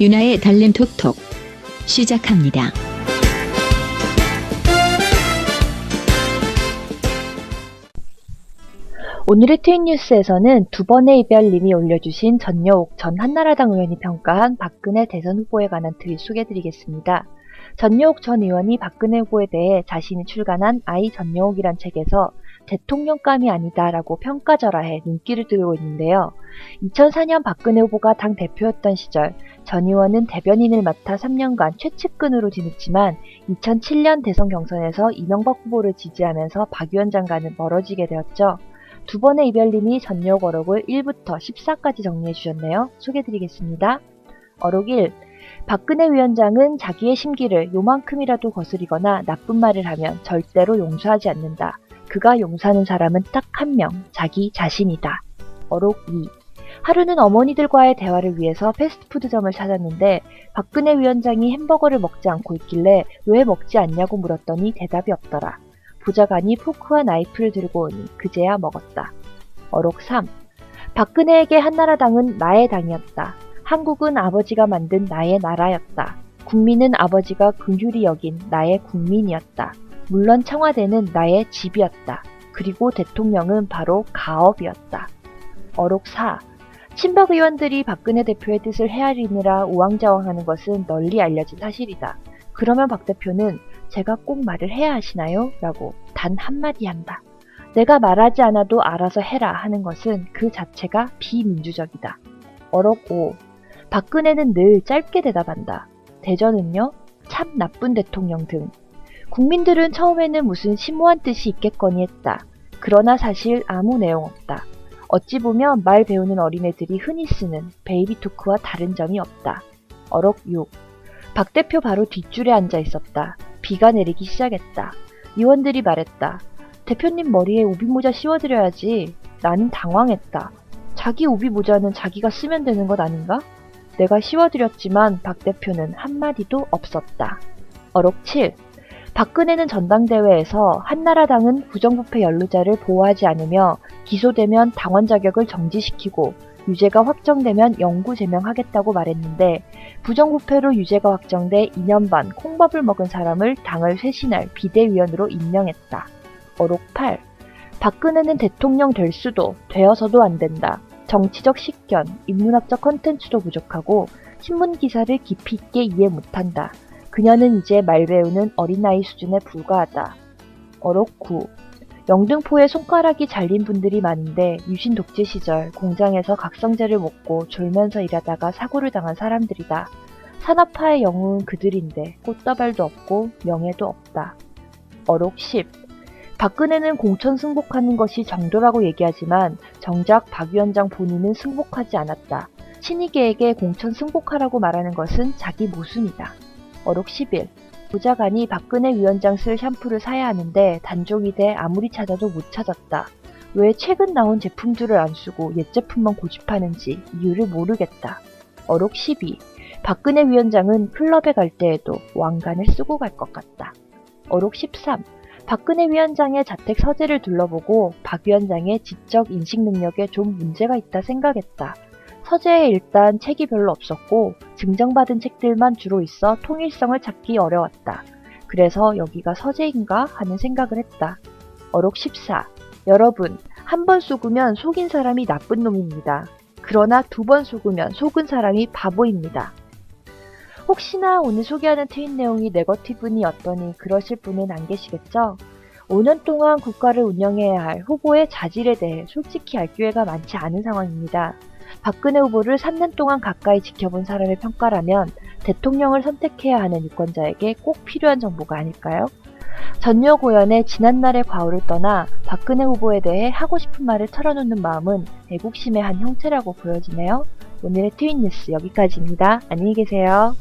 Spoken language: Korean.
유나의 달림 톡톡 시작합니다. 오늘의 트윗 뉴스에서는 두 번의 이별님이 올려주신 전여옥 전 한나라당 의원이 평가한 박근혜 대선 후보에 관한 트윗 소개드리겠습니다. 전여옥 전 의원이 박근혜 후보에 대해 자신이 출간한 아이 전여옥이란 책에서 대통령감이 아니다라고 평가절하해 눈길을 들고 있는데요. 2004년 박근혜 후보가 당 대표였던 시절 전 의원은 대변인을 맡아 3년간 최측근으로 지냈지만 2007년 대선 경선에서 이명박 후보를 지지하면서 박 위원장과는 멀어지게 되었죠. 두 번의 이별님이 전역 어록을 1부터 14까지 정리해 주셨네요. 소개드리겠습니다. 어록 1. 박근혜 위원장은 자기의 심기를 요만큼이라도 거스리거나 나쁜 말을 하면 절대로 용서하지 않는다. 그가 용서하는 사람은 딱 한 명, 자기 자신이다. 어록 2. 하루는 어머니들과의 대화를 위해서 패스트푸드점을 찾았는데 박근혜 위원장이 햄버거를 먹지 않고 있길래 왜 먹지 않냐고 물었더니 대답이 없더라. 보좌관이 포크와 나이프를 들고 오니 그제야 먹었다. 어록 3. 박근혜에게 한나라당은 나의 당이었다. 한국은 아버지가 만든 나의 나라였다. 국민은 아버지가 긍휼히 여긴 나의 국민이었다. 물론 청와대는 나의 집이었다. 그리고 대통령은 바로 가업이었다. 어록 4. 친박 의원들이 박근혜 대표의 뜻을 헤아리느라 우왕좌왕하는 것은 널리 알려진 사실이다. 그러면 박 대표는 제가 꼭 말을 해야 하시나요? 라고 단 한마디 한다. 내가 말하지 않아도 알아서 해라 하는 것은 그 자체가 비민주적이다. 어록 5. 박근혜는 늘 짧게 대답한다. 대전은요? 참 나쁜 대통령 등. 국민들은 처음에는 무슨 심오한 뜻이 있겠거니 했다. 그러나 사실 아무 내용 없다. 어찌 보면 말 배우는 어린애들이 흔히 쓰는 베이비 토크와 다른 점이 없다. 어록 6. 박 대표 바로 뒷줄에 앉아 있었다. 비가 내리기 시작했다. 의원들이 말했다. 대표님 머리에 오비모자 씌워드려야지. 나는 당황했다. 자기 오비모자는 자기가 쓰면 되는 것 아닌가? 내가 씌워드렸지만 박 대표는 한마디도 없었다. 어록 7. 박근혜는 전당대회에서 한나라당은 부정부패 연루자를 보호하지 않으며 기소되면 당원 자격을 정지시키고 유죄가 확정되면 영구 제명하겠다고 말했는데 부정부패로 유죄가 확정돼 2년 반 콩밥을 먹은 사람을 당을 쇄신할 비대위원으로 임명했다. 어록 8. 박근혜는 대통령 될 수도 되어서도 안 된다. 정치적 식견, 인문학적 컨텐츠도 부족하고 신문 기사를 깊이 있게 이해 못한다. 그녀는 이제 말 배우는 어린아이 수준에 불과하다. 어록 9. 영등포에 손가락이 잘린 분들이 많은데 유신 독재 시절 공장에서 각성제를 먹고 졸면서 일하다가 사고를 당한 사람들이다. 산업화의 영웅은 그들인데 꽃다발도 없고 명예도 없다. 어록 10. 박근혜는 공천 승복하는 것이 정도라고 얘기하지만 정작 박 위원장 본인은 승복하지 않았다. 친이계에게 공천 승복하라고 말하는 것은 자기 모순이다. 어록 11. 보좌관이 박근혜 위원장 쓸 샴푸를 사야 하는데 단종이 돼 아무리 찾아도 못 찾았다. 왜 최근 나온 제품들을 안 쓰고 옛 제품만 고집하는지 이유를 모르겠다. 어록 12. 박근혜 위원장은 클럽에 갈 때에도 왕관을 쓰고 갈 것 같다. 어록 13. 박근혜 위원장의 자택 서재를 둘러보고 박 위원장의 지적 인식 능력에 좀 문제가 있다 생각했다. 서재에 일단 책이 별로 없었고 증정받은 책들만 주로 있어 통일성을 찾기 어려웠다. 그래서 여기가 서재인가 하는 생각을 했다. 어록 14. 여러분, 한 번 속으면 속인 사람이 나쁜 놈입니다. 그러나 두 번 속으면 속은 사람이 바보입니다. 혹시나 오늘 소개하는 트윗 내용이 네거티브니 어떠니 그러실 분은 안 계시겠죠? 5년 동안 국가를 운영해야 할 후보의 자질에 대해 솔직히 알 기회가 많지 않은 상황입니다. 박근혜 후보를 3년 동안 가까이 지켜본 사람의 평가라면 대통령을 선택해야 하는 유권자에게 꼭 필요한 정보가 아닐까요? 전여 고연의 지난날의 과오를 떠나 박근혜 후보에 대해 하고 싶은 말을 털어놓는 마음은 애국심의 한 형태라고 보여지네요. 오늘의 트윗 뉴스 여기까지입니다. 안녕히 계세요.